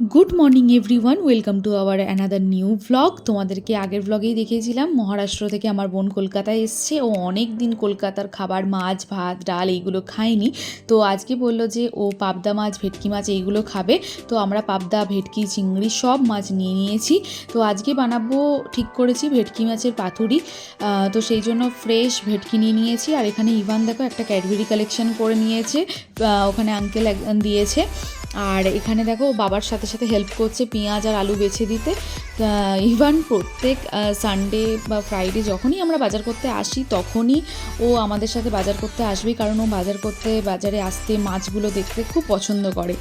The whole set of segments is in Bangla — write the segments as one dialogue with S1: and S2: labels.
S1: Good morning everyone welcome to our another new vlog তোমাদেরকে আগের ভ্লগেই দেখিয়েছিলাম। মহারাষ্ট্র থেকে আমার বোন কলকাতায় এসছে। ও অনেক দিন কলকাতার খাবার, মাছ, ভাত, ডাল এইগুলো খায়নি। তো আজকে বলল যে, ও পাবদা মাছ, ভেটকি মাছ এইগুলো খাবে। তো আমরা পাবদা, ভেটকি, চিংড়ি সব মাছ নিয়ে নিয়েছি। তো আজকে বানাবো, ঠিক করেছি, ভেটকি মাছের পাতুরি। তো সেই জন্য ফ্রেশ ভেটকি নিয়ে নিয়েছি। আর এখানে ইভান দেখো একটা ক্যাডবেরি কালেকশন করে নিয়েছে। ওখানে আঙ্কেল দিয়েছে। আর এখানে দেখো বাবার সাথে সাথে হেল্প করছে পেঁয়াজ আর আলু বেছে দিতে। ইভান প্রত্যেক সানডে বা ফ্রাইডে যখনই আমরা বাজার করতে আসি, তখনই ও আমাদের সাথে বাজার করতে আসবে, কারণ ও বাজার করতে, বাজারে আসতে মাছগুলো দেখতে খুব পছন্দ করে।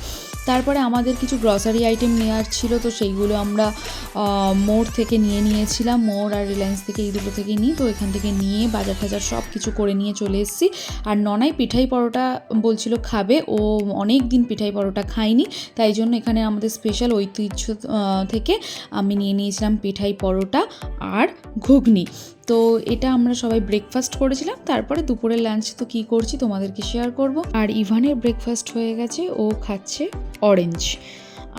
S1: তারপরে আমাদের কিছু গ্রসারি আইটেম নেওয়ার ছিল, তো সেইগুলো আমরা মোড় থেকে নিয়ে নিয়েছিলাম। মোড় আর রিলায়েন্স থেকে এই দুটো থেকে নিই, তো এখান থেকে নিয়ে বাজার টাজার সব কিছু করে নিয়ে চলে এসেছি। আর ননাই পিঠাই পরোটা বলছিল খাবে, ও অনেক দিন পিঠাই পরোটা খায়নি, তাই জন্য এখানে আমাদের স্পেশাল ঐতিহ্য থেকে আমি নিয়ে নিয়েছিলাম পিঠাই পরোটা আর ঘুগনি। তো এটা আমরা সবাই ব্রেকফাস্ট করেছিলাম তারপরে দুপুরের লাঞ্চ তো কী করছি তোমাদেরকে শেয়ার করব। আর ইভানের ব্রেকফাস্ট হয়ে গেছে ও খাচ্ছে অরেঞ্জ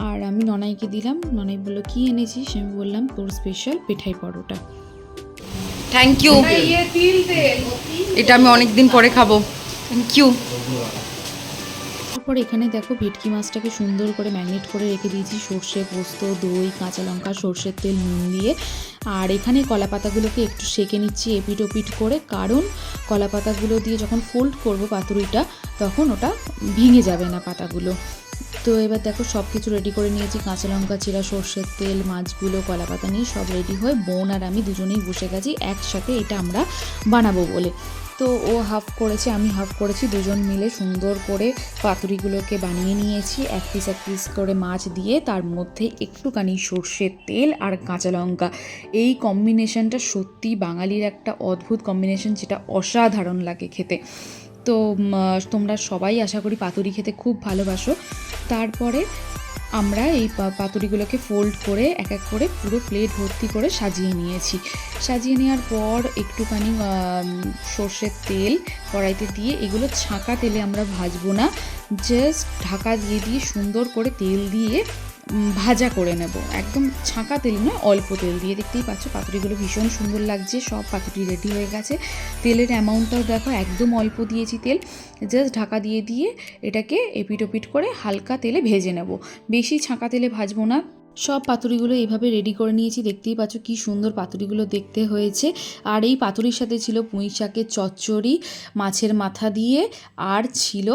S1: আর আমি ননাইকে দিলাম ননাই বলল কী এনেছিস? আমি বললাম তোর স্পেশাল পিঠাই পরোটা।
S2: থ্যাংক ইউ এটা আমি অনেক দিন পরে খাব। থ্যাংক ইউ
S1: তারপর এখানে দেখো ভেটকি মাছটাকে সুন্দর করে ম্যাগনেট করে রেখে দিয়েছি সর্ষে পোস্ত দই কাঁচা লঙ্কা সর্ষের তেল নুন দিয়ে। আর এখানে কলা পাতাগুলোকে একটু সেকে নিচ্ছি এপিট ওপিট করে, কারণ কলা পাতাগুলো দিয়ে যখন ফোল্ড করব পাতুরিটা তখন ওটা ভেঙে যাবে না পাতাগুলো। তো এবার দেখো সব কিছু রেডি করে নিয়েছি, কাঁচা লঙ্কা, চিরা, সর্ষের তেল, মাছগুলো কলা পাতা নিয়ে সব রেডি হয়ে, বোন আর আমি দুজনেই বসে গেছি, একসাথে এটা আমরা বানাবো বলে। তো ও হাফ করেছে, আমি হাফ করেছি, দুজন মিলে সুন্দর করে পাতুরিগুলোকে বানিয়ে নিয়েছি। এক পিস এক পিস করে মাছ দিয়ে তার মধ্যে একটুখানি সর্ষের তেল আর কাঁচা লঙ্কা। এই কম্বিনেশনটা সত্যি বাঙালির একটা অদ্ভুত কম্বিনেশন যেটা অসাধারণ লাগে খেতে। তো তোমরা সবাই আশা করি পাতুরি খেতে খুব ভালোবাসো। তারপরে আমরা এই পাতুরিগুলোকে ফোল্ড করে এক এক করে পুরো প্লেট ভর্তি করে সাজিয়ে নিয়েছি। সাজিয়ে নেওয়ার পর একটুখানি সর্ষের তেল কড়াইতে দিয়ে এগুলো ছাঁকা তেলে আমরা ভাজবো না। জাস্ট ঢাকা দিয়ে দিয়ে সুন্দর করে তেল দিয়ে ভাজা করে নেব। একদম ছাঁকা তেল নয় অল্প তেল দিয়ে দেখতেই পাচ্ছ পাতুরিগুলো ভীষণ সুন্দর লাগছে, সব পাতুরি রেডি হয়ে গেছে। তেলের অ্যামাউন্টটাও দেখো, একদম অল্প দিয়েছি তেল জাস্ট ঢাকা দিয়ে দিয়ে এটাকে এপিট ওপিট করে হালকা তেলে ভেজে নেব। বেশি ছাঁকা তেলে ভাজবো না। সব পাতুরিগুলো এইভাবে রেডি করে নিয়েছি। দেখতেই পাচ্ছ কি সুন্দর পাতুরিগুলো দেখতে হয়েছে। আর এই পাতুরির সাথে ছিল পুঁই শাকের চচ্চড়ি, মাছের মাথা দিয়ে, আর ছিল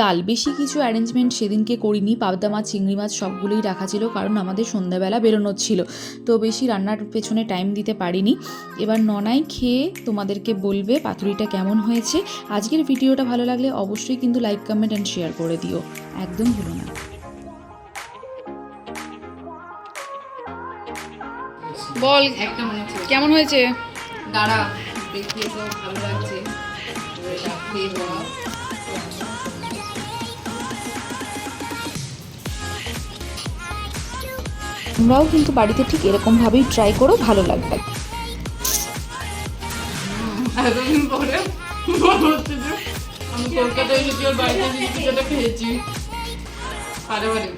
S1: ডাল। বেশি কিছু অ্যারেঞ্জমেন্ট সেদিনকে করিনি। পাবদা মাছ, চিংড়ি মাছ সবগুলোই রাখা ছিল কারণ আমাদের সন্ধ্যাবেলা বেরোনোর ছিল। তো বেশি রান্নার পেছনে টাইম দিতে পারিনি। এবার ননাই খেয়ে তোমাদেরকে বলবে পাতুরিটা কেমন হয়েছে। আজকের ভিডিওটা ভালো লাগলে অবশ্যই কিন্তু লাইক কমেন্ট অ্যান্ড শেয়ার করে দিও। একদম ভুলো না।
S2: বল
S3: একটা মনে হচ্ছে।
S2: কেমন হয়েছে?
S3: দাঁড়া দেখিয়ে তো ভালো লাগছে। এটা খেয়ে বলা
S1: তোমরাও কিন্তু বাড়িতে ঠিক এরকমভাবেই ট্রাই করো ভালো লাগবে।
S3: এতদিন পরে আমি কলকাতায় এসেছি ওর বাড়িতে খেয়েছি? পারে পারে